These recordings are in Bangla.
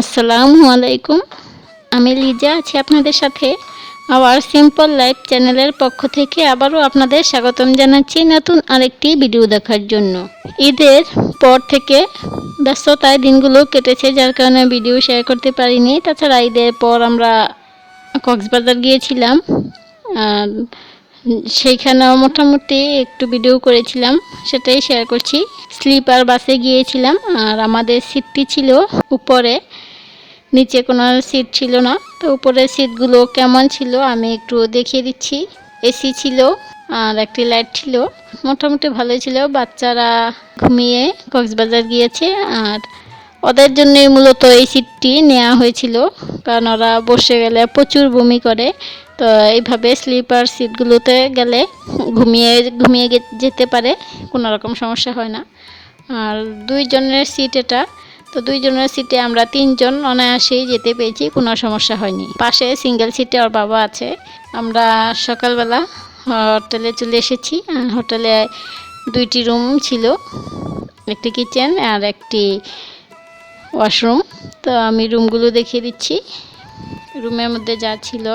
আসসালামু আলাইকুম। আমি লিজা আছি আপনাদের সাথে। আবার সিম্পল লাইফ চ্যানেলের পক্ষ থেকে আবারও আপনাদের স্বাগতম জানাচ্ছি নতুন আরেকটি ভিডিও দেখার জন্য। ঈদের পর থেকে ব্যস্ততায় দিনগুলো কেটেছে, যার কারণে ভিডিও শেয়ার করতে পারিনি। তাছাড়া ঈদের পর আমরা কক্সবাজার গিয়েছিলাম। আর সেইখানেও মোটামুটি একটু ভিডিও করেছিলাম, সেটাই শেয়ার করছি। স্লিপার বাসে গিয়েছিলাম, আর আমাদের সিটটি ছিল উপরে। নিচে কোনো সিট ছিল না, তো উপরের সিটগুলো কেমন ছিল আমি একটু দেখিয়ে দিচ্ছি। এসি ছিল, আর একটি লাইট ছিল। মোটামুটি ভালোই ছিল, বাচ্চারা ঘুমিয়ে কক্সবাজার গিয়েছে, আর ওদের জন্যই মূলত এই সিটটি নেওয়া হয়েছিল, কারণ ওরা বসে গেলে প্রচুর বমি করে। তো এইভাবে স্লিপার সিটগুলোতে গেলে ঘুমিয়ে ঘুমিয়ে যেতে পারে, কোনো রকম সমস্যা হয় না। আর দুইজনের সিট এটা, তো দুইজনের সিটে আমরা তিনজন অনায়াসেই যেতে পেরেছি, কোনো সমস্যা হয়নি। পাশে সিঙ্গেল সিটে ওর বাবা আছে। আমরা সকালবেলা হোটেলে চলে এসেছি। আর হোটেলে দুইটি রুম ছিল, একটি কিচেন আর একটি ওয়াশরুম। তো আমি রুমগুলো দেখিয়ে দিচ্ছি। রুমের মধ্যে যা ছিল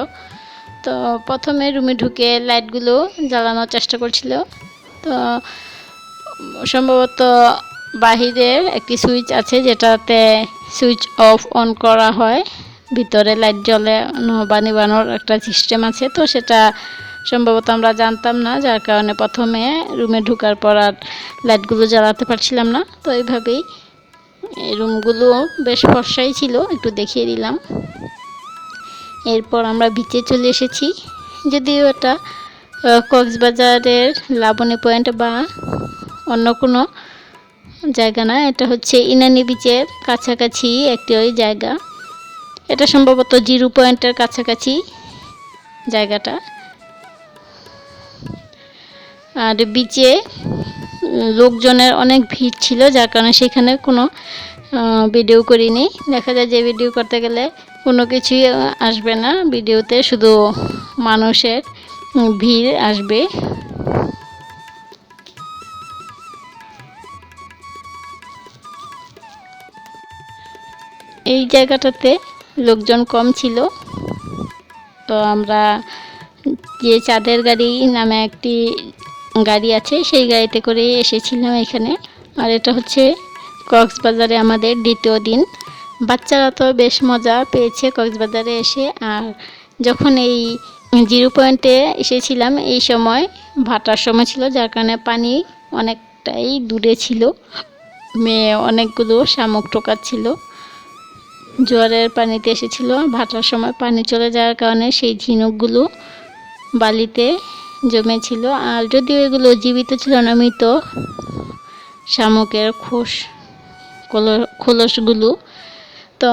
তো প্রথমে রুমে ঢুকে লাইটগুলো জ্বালানোর চেষ্টা করছিল। তো সম্ভবত বাহিরের একটি সুইচ আছে যেটাতে সুইচ অফ অন করা হয়। ভিতরে লাইট জ্বলে বা নিবানোর একটা সিস্টেম আছে। তো সেটা সম্ভবত আমরা জানতাম না, যার কারণে প্রথমে রুমে ঢুকার পর আর লাইটগুলো জ্বালাতে পারছিলাম না। তো এইভাবেই এই রুমগুলো বেশ ফর্সাই ছিল, একটু দেখিয়ে দিলাম। এরপর আমরা বিচে চলে এসেছি। যদিও এটা কক্সবাজারের লাবণী পয়েন্ট বা অন্য কোনো জায়গা না, এটা হচ্ছে ইনানি বিচের কাছাকাছি একটি ওই জায়গা। এটা সম্ভবত জিরো পয়েন্টের কাছাকাছি জায়গাটা। আর বিচে লোকজনের অনেক ভিড় ছিল, যার কারণে সেখানে কোনো ভিডিও করিনি। দেখা যায় যে ভিডিও করতে গেলে কোনো কিছুই আসবে না ভিডিওতে, শুধু মানুষের ভিড় আসবে। এই জায়গাটাতে লোকজন কম ছিল। তো আমরা যে চাঁদের গাড়ি নামে একটি গাড়ি আছে, সেই গাড়িতে করে এসেছিলাম এখানে। আর এটা হচ্ছে কক্সবাজারে আমাদের দ্বিতীয় দিন। বাচ্চারা তো বেশ মজা পেয়েছে কক্সবাজারে এসে। আর যখন এই জিরো পয়েন্টে এসেছিলাম, এই সময় ভাটার সময় ছিল, যার কারণে পানি অনেকটাই দূরে ছিল। মেয়ে অনেকগুলো শামুক টোকাচ্ছিল জোয়ারের পানিতে এসেছিল। ভাটার সময় পানি চলে যাওয়ার কারণে সেই ঝিনুকগুলো বালিতে জমেছিল। আর যদিও এগুলো জীবিত ছিল না, মৃত শামুকের খোস খোলসগুলো তো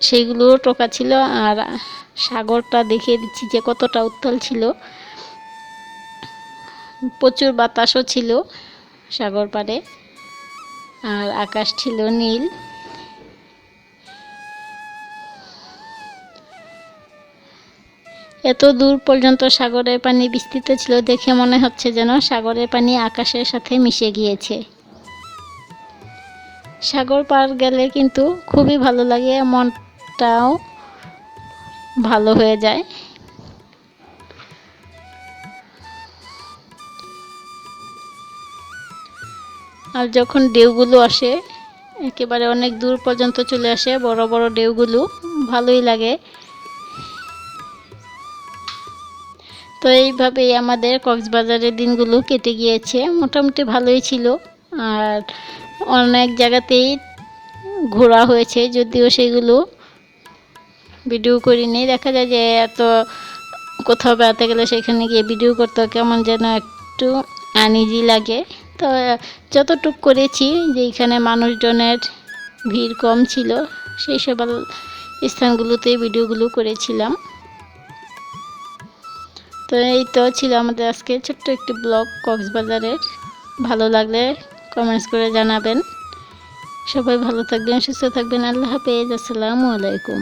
সেইগুলো টোকা ছিল আর সাগরটা দেখিয়ে দিচ্ছি যে কতটা উত্তাল ছিল। প্রচুর বাতাসও ছিল সাগর পাড়ে। আর আকাশ ছিল নীল। এত দূর পর্যন্ত সাগরের পানি বিস্তৃত ছিল দেখে মনে হচ্ছে যেন সাগরের পানি আকাশের সাথে মিশে গিয়েছে। সাগর পার গেলে কিন্তু খুবই ভালো লাগে, মনটাও ভালো হয়ে যায়। আর যখন ঢেউগুলো আসে, একেবারে অনেক দূর পর্যন্ত চলে আসে, বড় বড় ঢেউগুলো, ভালোই লাগে। তো এইভাবেই আমাদের কক্সবাজারের দিনগুলো কেটে গিয়েছে, মোটামুটি ভালোই ছিল। আর অনেক জায়গাতেই ঘোরা হয়েছে, যদিও সেগুলো ভিডিও করিনি। দেখা যায় যে এত কোথাও বেড়াতে গেলে সেখানে গিয়ে ভিডিও করতে কেমন যেন একটু আনইজি লাগে। তো, যতটুক করেছি যে এখানে মানুষজনের ভিড় কম ছিল, সেই সব স্থানগুলোতেই ভিডিওগুলো করেছিলাম। তো, এই তো ছিল আমাদের আজকে ছোট্ট একটি ব্লগ কক্সবাজারের। ভালো লাগলে কমেন্টস করে জানাবেন। সবাই ভালো থাকবেন সুস্থ থাকবেন। আল্লাহ হাফেজ। আসসালামু আলাইকুম।